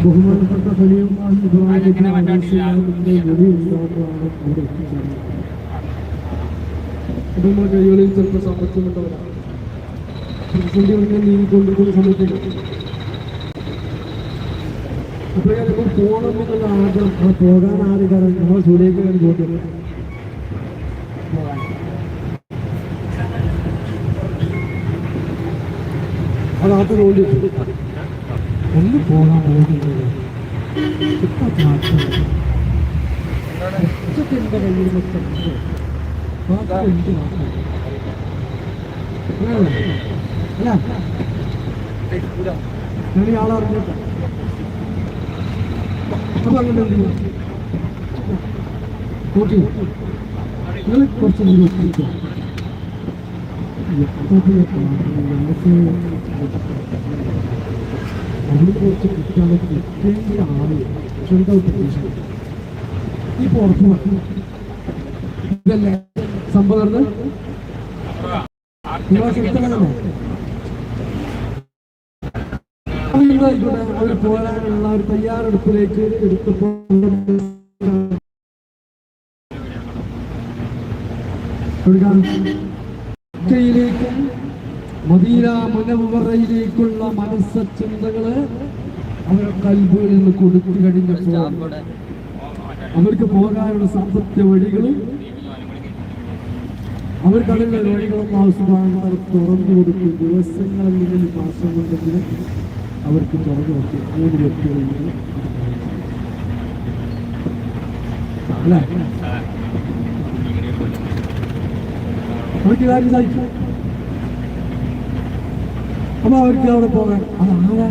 ബഹുമാനപ്പെട്ട ഖലീലുള്ളാഹി ഇബ്രാഹിം അലൈഹിസ്സലാമിന്റെ വെടി ഉണ്ടാകുന്നതാണ് ഇവിടെ എത്തിച്ചേരുന്നത് കുടുംബ കൈകളിൽ ചിലപ്പോൾ സാമ്പത്തികമുണ്ടവരാണ് പ്രതിസന്ധികളിങ്ങനെ നീങ്ങിക്കൊണ്ടിരിക്കുന്ന സമയത്തേക്ക് പോകണം എന്നുള്ള ആഗ്രഹം ആ പോകാൻ ആഗ്രഹം നമ്മളെ സൂര്യേക്കാൻ പോയിട്ട് അതാത്ത ജോലി ഒന്ന് പോകാൻ പോകുന്നത് ഇപ്പൊ എന്റെ കയ്യിൽ മൊത്തം ബാക്കി അല്ല ഞാൻ ഈ ആളെ അറിഞ്ഞിട്ട അപ്പൊ അങ്ങനെ എന്ത് കൂട്ടി നിങ്ങൾ കുറച്ച് നിരൂപിക്കുക എപ്പോഴൊക്കെ അതിനെ കുറിച്ച് കുട്ടികളെ കിട്ടേണ്ട ആൾ സ്വന്തം പ്രതീക്ഷ ഈ പുറത്തു ഇതല്ലേ സംഭവം അവർ പോരാനുള്ള ഒരു തയ്യാറെടുപ്പിലേക്ക് എടുത്തപ്പോൾ മക്കയിലേക്കും മദീന മുനവറയിലേക്കുള്ള മനസ്സ ചിന്തകൾ അവരുടെ കൽബുകളിൽ നിന്ന് കൊടുത്തു കഴിഞ്ഞപ്പോൾ അവർക്ക് പോകാനുള്ള സാമ്പത്തിക വഴികളും അവർക്ക് അതിനുള്ള വഴികളും ആവശ്യമാണ് തുറന്നു കൊടുത്തു. ദിവസങ്ങളല്ലെങ്കിൽ മാസം കൊണ്ടെങ്കിലും അവർക്ക് തുറന്നു കൊടുക്കും മൂന്ന് വ്യക്തികളെങ്കിലും നിന്ന്. അവർക്ക് കാര്യം സാധിച്ചു അപ്പൊ അവർക്ക് അവിടെ പോകാൻ. അതാരാ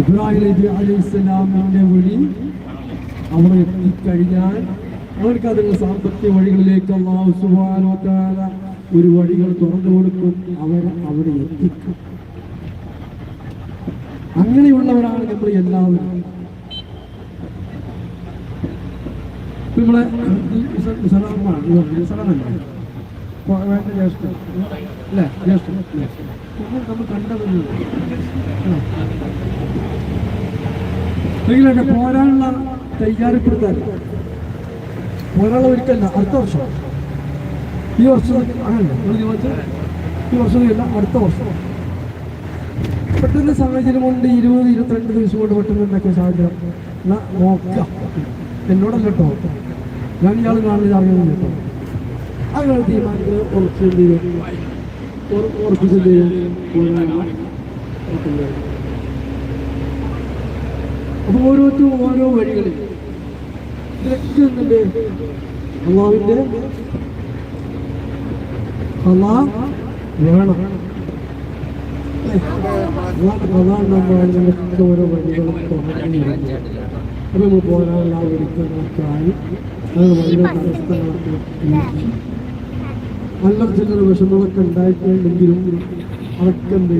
ഇബ്രാഹിം നബി അലൈഹി വഴി അവിടെ എത്തിക്കഴിഞ്ഞാൽ അവർക്ക് അതിനുള്ള സാമ്പത്തിക വഴികളിലേക്ക് അള്ളാഹു തആല ഒരു വഴികൾ തുറന്നു കൊടുക്കും. അവർ അവിടെ എത്തിക്കും. അങ്ങനെയുള്ളവരാണ് നമ്മൾ എല്ലാവരും. നമ്മളെ സലാമാണ് സലാമല്ലേ വേണ്ട ജ്യേഷ്ഠൻ അല്ലേ? ജ്യേഷ്ഠൻ നമ്മൾ നമ്മൾ കണ്ടതല്ലേ പോരാനുള്ള തയ്യാറെടുപ്പെടുത്താൻ പോരാനുള്ള ഒരിക്കല്ല അടുത്ത വർഷം. ഈ വർഷം അങ്ങനല്ല നിങ്ങൾ ചോദിച്ചാൽ ഈ അടുത്ത വർഷം. പെട്ടെന്ന് സാഹചര്യം കൊണ്ട് ഇരുപത് ഇരുപത്തിരണ്ട് ദിവസം കൊണ്ട് പെട്ടെന്ന് ഉണ്ടാക്കിയ സാഹചര്യം. നോക്കാം. എന്നോടല്ല കേട്ടോ. ഞാൻ ഇയാൾ കാണുന്നത് അറിയുന്നില്ല കേട്ടോ. അങ്ങനെ തീരുമാനത്തിൽ ഉറച്ചു എന്ത് ചെയ്യും ഉറ- ഉറപ്പിച്ച് എന്ത് ചെയ്യും പോരാനുള്ള നോക്കുന്നത്. അപ്പൊ ഓരോരുത്തരും ഓരോ വഴികളിൽ ഇതൊക്കെ എന്തുണ്ട് അള്ളാവിന്റെ അള്ളാ വേണം അള്ളാഹ് ഓരോ വഴികളും തുറന്നു അപ്പൊ നമ്മൾ പോരാനുള്ള ആ ഒരുക്കങ്ങൾക്കായി അത് വളരെ തടസ്സങ്ങളൊക്കെ നീക്കി. നല്ല ചില വിഷമങ്ങളൊക്കെ ഉണ്ടായിട്ടുണ്ടെങ്കിലും അതൊക്കെ എന്ത്